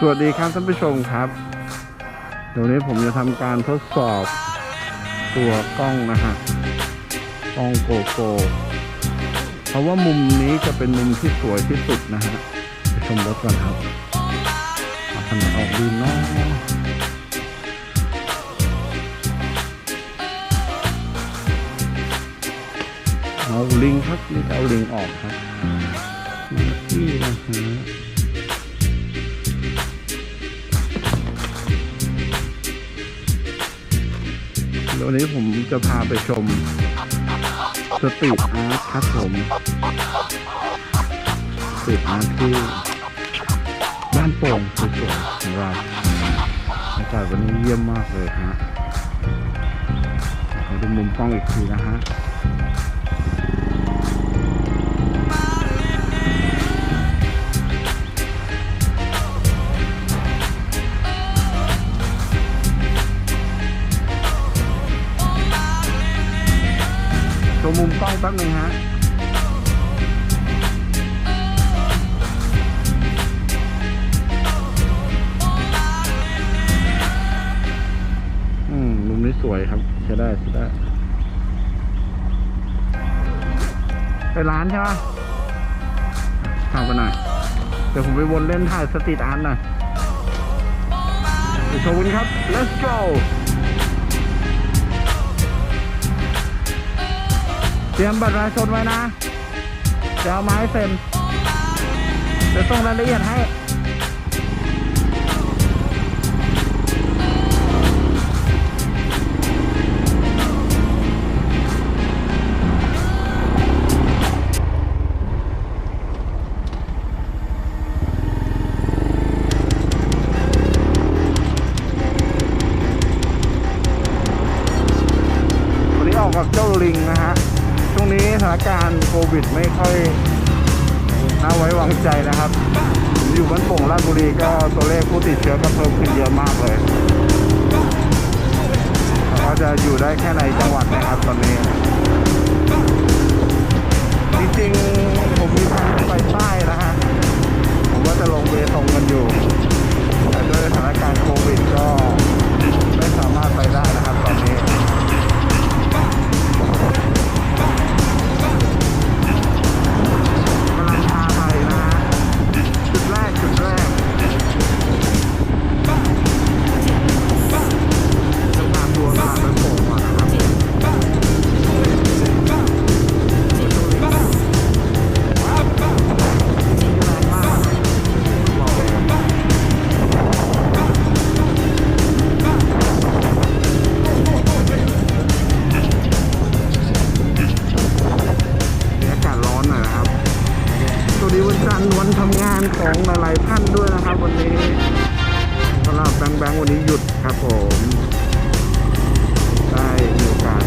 สวัสดีครับท่านผู้ชมครับเดี๋ยวนี้ผมจะทำการทดสอบตัวกล้องนะฮะกล้องโกโก้เพราะว่ามุมนี้จะเป็นมุมที่สวยที่สุดนะฮะไปชมรถก่อนครับเอาคันไหนออกดีเนาะเอาลิงครับนี่จะเอาลิงออกครับนี่นะฮะ วันนี้ผมจะพาไปชมสตรีทอาร์ตครับผมสตรีทอาร์ตที่บ้านโป่งสวยๆของเราอากาศวันนี้เยี่ยมมากเลยฮะขอดูมุมกล้องอีกทีนะฮะ วยครับใช้ได้ใช้ได้ไปร้านใช่ปะทางไปหน่อย เดี๋ยวผมไปวนเล่นถ่ายสตรีทอาร์ตหน่อยไปชมกันครับ let's go เตรียมบัตรประชาชนไว้นะ จะเอามาให้เซ็นจะส่งรายละเอียดให้ น่าไว้วางใจนะครับ อยู่บ้านโป่งราชบุรีก็ตัวเลขผู้ติดเชื้อก็เพิ่มขึ้นเยอะมากเลยเขาจะอยู่ได้แค่ในจังหวัดนะครับตอนนี้ จริงๆผมมีแผนไปใต้นะฮะ ผมว่าจะลงเบตงกันอยู่ วัสดีวันทร์วันทำงานของหลายๆท่านด้วยนะครับ วันนี้สำหรับแบงค์แบงค์วันนี้หยุดครับผม ได้มีโอกาส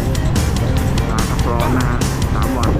ลาพักร้อนนะสามวัน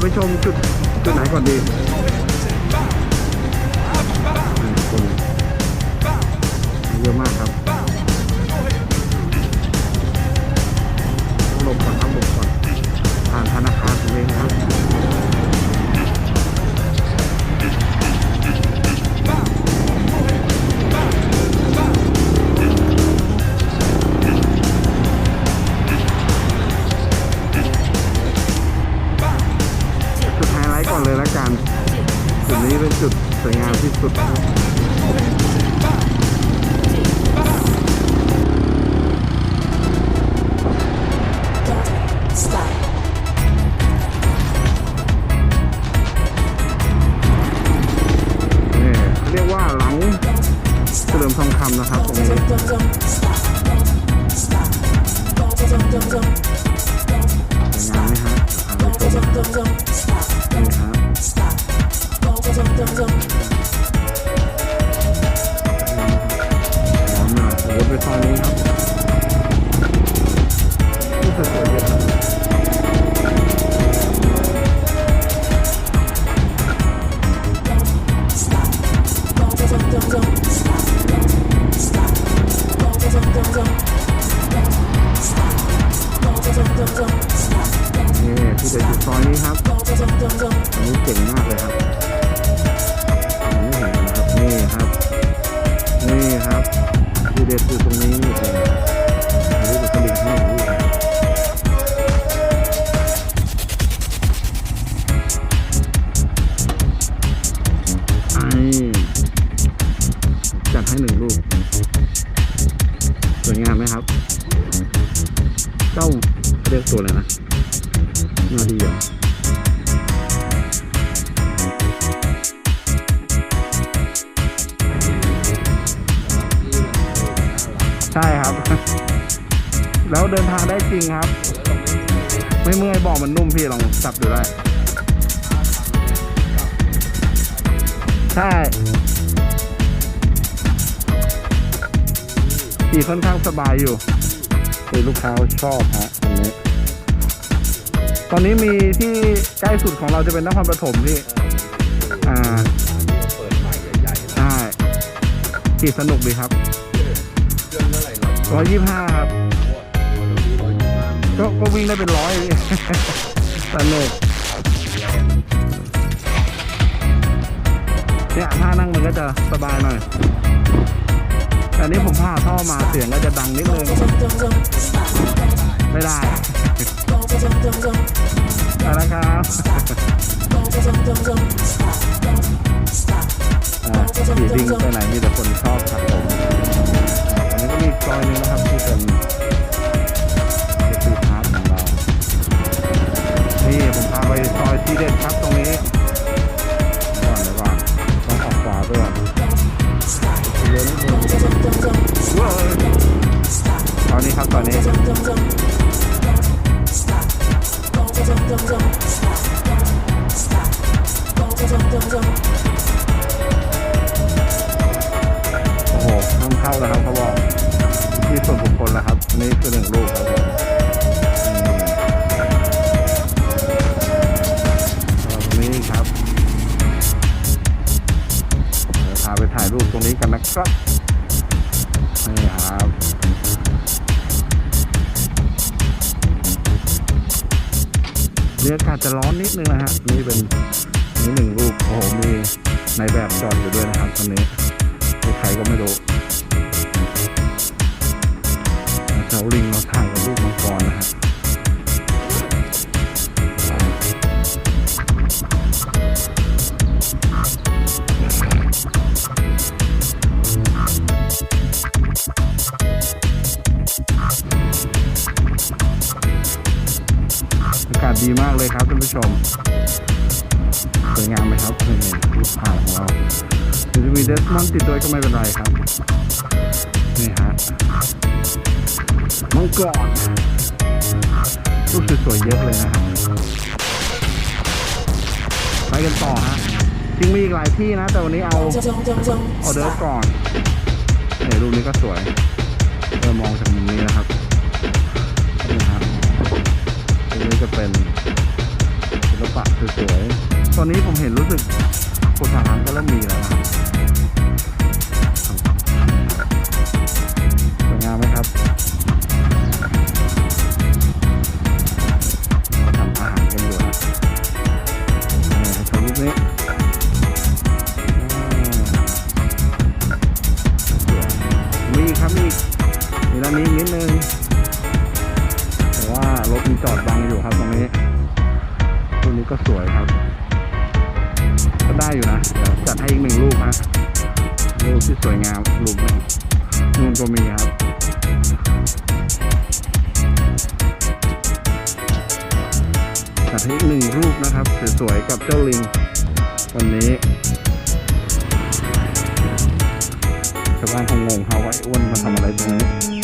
ไปชมจุดจุดไหนก่อนดีเยอะมากครับ สวย สวยงามไหมครับ เจ้าเรียกตัวอะไรนะนาดีเหรอใช่ครับ แล้วเดินทางได้จริงครับ ไม่เมื่อยบอกมันนุ่มพี่ลองจับดูได้ ใช่ ขี่ค่อนข้างสบายอยู่คือลูกค้าชอบฮะอันนี้ ตอนนี้มีที่ใกล้สุดของเราจะเป็นนครปฐมพี่ อ่าเปิดใหม่ใหญ่ๆใช่ขี่สนุกดีครับเครื่องเท่าไหร่เราร้อยยี่ห้าครับวันนี้ร้อยยี่สิบห้าก็ก็วิ่งได้เป็นร้อยพี่ สนุก เนี่ยท่านั่งมันก็จะสบายหน่อย แต่อันนี้ผมพาท่อมาเสียงก็จะดังนิดนึงไม่ได้เอาละครับอ่าขี่ดิ้งไปไหนมีแต่คนชอบครับผมอันนี้ก็มีกรอยนึงนะครับที่เป็น โอ้โหห้ามเข้านะครับเขาบอกที่ส่วนบุคคลแล้วครับ นี่คือหนึ่งลูกครับผมอืมนี่ครับเดี๋ยวพาไปถ่ายรูปตรงนี้กันนะครับนี่ครับ เนื้อากาศจะร้อนนิดนึงนะฮะนี่เป็นนี่หนึ่งรูปโอ้โหมีในแบบจอดอยู่ด้วยนะครับคนนี้ใครก็ไม่รู้เจ้าลิงเราท ดีมากเลยครับท่านผู้ชมสวยงามไหมครับนี่รูปถ่ายของเราถึงจะมีเดสมอนติดด้วยก็ไม่เป็นไรครับ นี่ฮะมังกรรูปสวยๆเยอะเลยนะครับไปกันต่อฮะจริงมีอีกหลายที่นะ แต่วันนี้เอาออเดอร์ฟก่อนเนี่ยรูปนี้ก็สวยเออมองจากมุมนี้นะครับนี่ฮะต อันี้จะเป็นศิลปะสวยๆตอนนี้ผมเห็นรู้สึกโคทหารก็เริ่มมีแล้วนะครับ จอดบังอยู่ครับตรงนี้ตัวนี้ก็สวยครับ ก็ได้อยู่นะเดี๋ยวจัดให้อีกหนึ่งรูปฮะรูปที่สวยงามรูปหนึงนู่นก็มีครับจัดให้อีกหนึ่งรูปนะครับ สวยๆกับเจ้าลิงวันนี้ชาวบ้านคงงงเขาว่าอ้วนมาทำอะไรตรงนี้